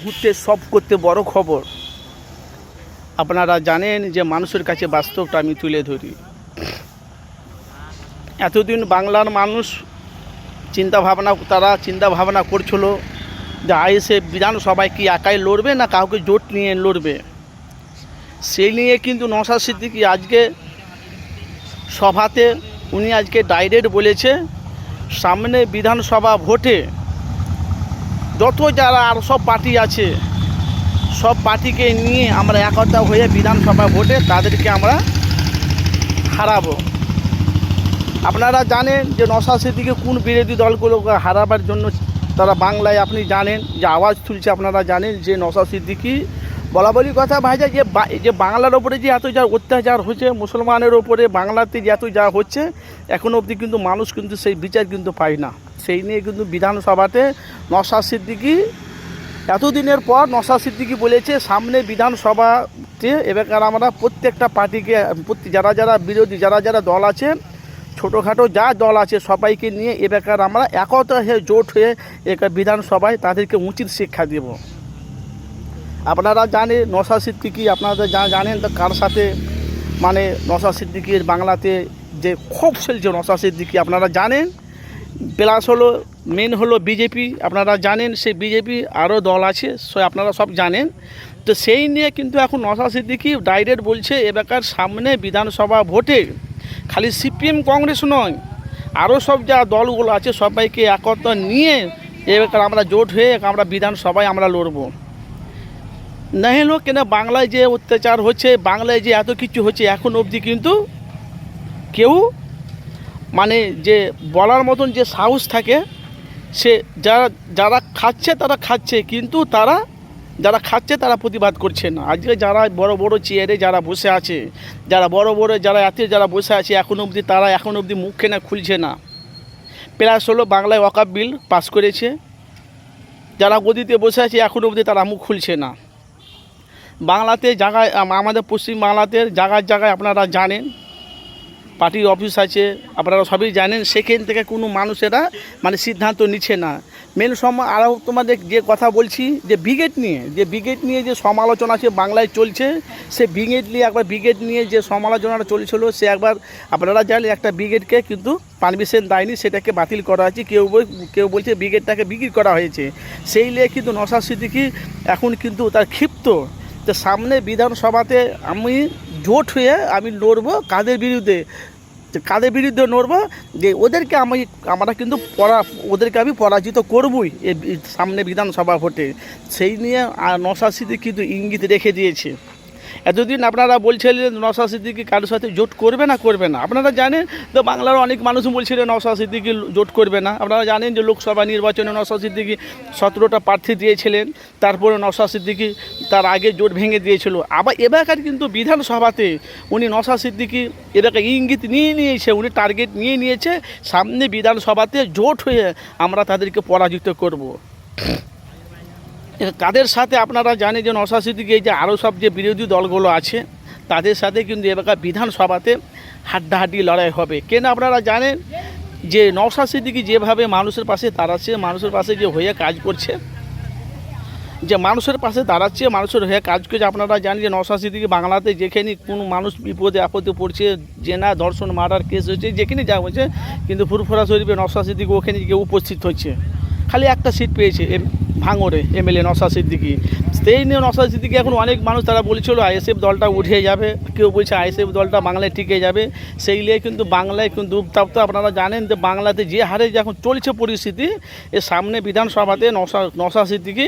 মুহূর্তে সব করতে বড় খবর। আপনারা জানেন যে মানুষের কাছে বাস্তবটা আমি তুলে ধরি। এতদিন বাংলার মানুষ চিন্তা ভাবনা তারা চিন্তা ভাবনা করছিল যে আইসে বিধানসভায় কি একাই লড়বে না কাউকে জোট নিয়ে লড়বে? সেই নিয়ে কিন্তু নশা সিদ্দিকি আজকে সভাতে, উনি আজকে ডাইরেক্ট বলেছে, সামনে বিধানসভা ভোটে যত যারা আর সব পার্টি আছে, সব পার্টিকে নিয়ে আমরা একতা হয়ে বিধানসভা ভোটে তাদেরকে আমরা হারাবো। আপনারা জানেন যে নশা সিদ্দিকে কোন বিরোধী দলগুলোকে হারাবার জন্য তারা বাংলায় আপনি জানেন, যে আওয়াজ তুলছে আপনারা জানেন যে নশা সিদ্দিকি। বলা বলি কথা ভাইজা যে যে বাংলার ওপরে যে এত যা অত্যাচার হচ্ছে মুসলমানের ওপরে বাংলাতে যে এত যা হচ্ছে, এখন অবধি কিন্তু মানুষ কিন্তু সেই বিচার কিন্তু পায় না। সেই নিয়ে কিন্তু বিধানসভাতে নশা সিদ্দিকি এতদিনের পর নশা সিদ্দিকি বলেছে, সামনে বিধানসভাতে এবার আমরা প্রত্যেকটা পার্টিকে যারা যারা বিরোধী, যারা যারা দল আছে, ছোটোখাটো যা দল আছে সবাইকে নিয়ে এ বেকার আমরা একতা হয়ে জোট হয়ে একা বিধানসভায় তাদেরকে উচিত শিক্ষা দেব। আপনারা জানেন নশা সিদ্দিকি, আপনারা যা জানেন তো কার সাথে? মানে নশা সিদ্দিকির বাংলাতে যে ক্ষোভ চলছে নশা সিদ্দিকি, আপনারা জানেন? প্লাস হলো মেন হলো বিজেপি আপনারা জানেন, সেই বিজেপি আরও দল আছে, সো আপনারা সব জানেন। তো সেই নিয়ে কিন্তু এখন নশা সিদ্দিকি ডাইরেক্ট বলছে এবারকার সামনে বিধানসভা ভোটে খালি সিপিএম কংগ্রেস নয়, আরও সব যা দলগুলো আছে, সবাইকে একত্র নিয়ে এবার আমরা জোট হয়ে আমরা বিধানসভায় আমরা লড়বো। না হলেও কেন বাংলায় যে অত্যাচার হচ্ছে, বাংলায় যে এত কিছু হচ্ছে, এখন অবধি কিন্তু কেউ মানে যে বলার মতন যে সাহস থাকে, সে যারা যারা খাচ্ছে তারা খাচ্ছে, কিন্তু তারা, যারা খাচ্ছে তারা প্রতিবাদ করছে না। আজকে যারা বড় বড় চেয়ারে যারা বসে আছে, যারা বড় বড় যারা এতে যারা বসে আছে, এখন অবধি তারা, এখন অবধি মুখ না, খুলছে না। প্লাস হলো বাংলায় ওয়াকাপ বিল পাস করেছে। যারা গদিতে বসে আছে, এখন অবধি তারা মুখ খুলছে না। বাংলাতে জায়গায়, আমাদের পশ্চিম বাংলাতে জায়গায় জায়গায় আপনারা জানেন পার্টির অফিস আছে, আপনারা সবই জানেন, সেখান থেকে কোনো মানুষেরা মানে সিদ্ধান্ত নিচ্ছে না। মেন সম আরও তোমাদের যে কথা বলছি, যে ব্রিগেড নিয়ে, যে ব্রিগেড নিয়ে যে সমালোচনা আছে বাংলায় চলছে, সে ব্রিগেড নিয়ে একবার ব্রিগেড নিয়ে যে সমালোচনাটা চলছিল, সে একবার আপনারা জানেন একটা ব্রিগেডকে কিন্তু পারমিশন দেয়নি, সেটাকে বাতিল করা হয়েছে। কেউ কেউ বলছে ব্রিগেডটাকে বিক্রি করা হয়েছে। সেই নিয়ে কিন্তু নশা সিদ্দিকি এখন কিন্তু তার ক্ষিপ্ত। তো সামনে বিধানসভাতে আমি জোট হয়ে আমি লড়বো কাদের বিরুদ্ধে কাদের বিরুদ্ধে নড়বো যে ওদেরকে আমি, আমরা কিন্তু পরা, ওদেরকে আমি পরাজিত করবই সামনে বিধানসভা ভোটে। সেই নিয়ে আর নশা কিন্তু ইঙ্গিত রেখে দিয়েছে। এতদিন আপনারা বলছিলেন নশা সিদ্দিকি কারোর সাথে জোট করবে না করবে না। আপনারা জানেন তো বাংলার অনেক মানুষ বলছিলেন নশা সিদ্দিকি জোট করবে না। আপনারা জানেন যে লোকসভা নির্বাচনে নশা সিদ্দিকি সতেরোটা প্রার্থী দিয়েছিলেন, তারপরে নশা সিদ্দিকি তার আগে জোট ভেঙে দিয়েছিল। আবার এবারকার কিন্তু বিধানসভাতে উনি নশা সিদ্দিকি এবারকে ইঙ্গিত নিয়ে নিয়েছে, উনি টার্গেট নিয়ে নিয়েছে, সামনে বিধানসভাতে জোট হয়ে আমরা তাদেরকে পরাজিত করব। কাদের সাথে আপনারা জানেন যে নশা সিদ্দিকি যে আরও সব যে বিরোধী দলগুলো আছে, তাদের সাথে কিন্তু এবার বিধানসভাতে হাড্ডাহাড্ডি লড়াই হবে। কেন আপনারা জানেন যে নশা সিদ্দিকি যেভাবে মানুষের পাশে দাঁড়াচ্ছে, মানুষের পাশে যে হয়ে কাজ করছে, যে মানুষের পাশে দাঁড়াচ্ছে, মানুষের হয়ে কাজ করছে, আপনারা জানেন যে নশা সিদ্দিকি বাংলাতে যেখানে কোনো মানুষ বিপদে, আপদে পড়ছে, জেনা, ধর্ষণ, মার্ডার কেস হচ্ছে, যেখানে যা হচ্ছে, কিন্তু ফুরফুরা শরীফে নশা সিদ্দিকি ওখানে গিয়ে উপস্থিত হচ্ছে। খালি একটা সিট পেয়েছে ভাঙড়ে, এমএলএ নশা সিদ্দিকি। সেই নিয়ে নশা সিদ্দিকি এখন অনেক মানুষ তারা বলছিল, আইএসএফ দলটা উঠে যাবে। কেউ বলছে আইএসএফ দলটা বাংলায় টিকে যাবে। সেই নিয়ে কিন্তু বাংলায় কিন্তু উত্তাপ্ত আপনারা জানেন যে বাংলাতে যে হারে এখন চলছে পরিস্থিতি এর সামনে বিধানসভাতে নশা নশা সিদ্দিকি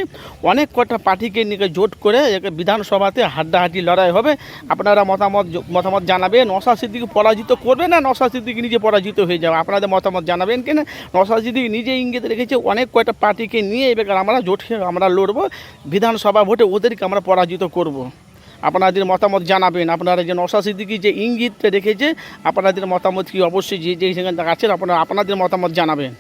অনেক কটা পার্টিকে নিয়ে জোট করে একে বিধানসভাতে হাড্ডাহাড্ডি লড়াই হবে। আপনারা মতামত মতামত জানাবেন নশা সিদ্দিকি পরাজিত করবে না নশা সিদ্দিকি নিজে পরাজিত হয়ে যাবে? আপনাদের মতামত জানাবেন কেন? নশা সিদ্দিকি নিজে ইঙ্গিত রেখেছে, অনেক কয়টা পার্টিকে নিয়ে এবার আমরা জোট হয়ে আমরা লড়বো, বিধানসভা ভোটে ওদেরকে আমরা পরাজিত করব। আপনাদের মতামত জানাবেন। আপনারা যে নশা সিদ্দিকি যে ইঙ্গিতটা রেখেছে, আপনাদের মতামত কি? অবশ্যই যে যে সেখানে আছেন, আপনারা আপনাদের মতামত জানাবেন।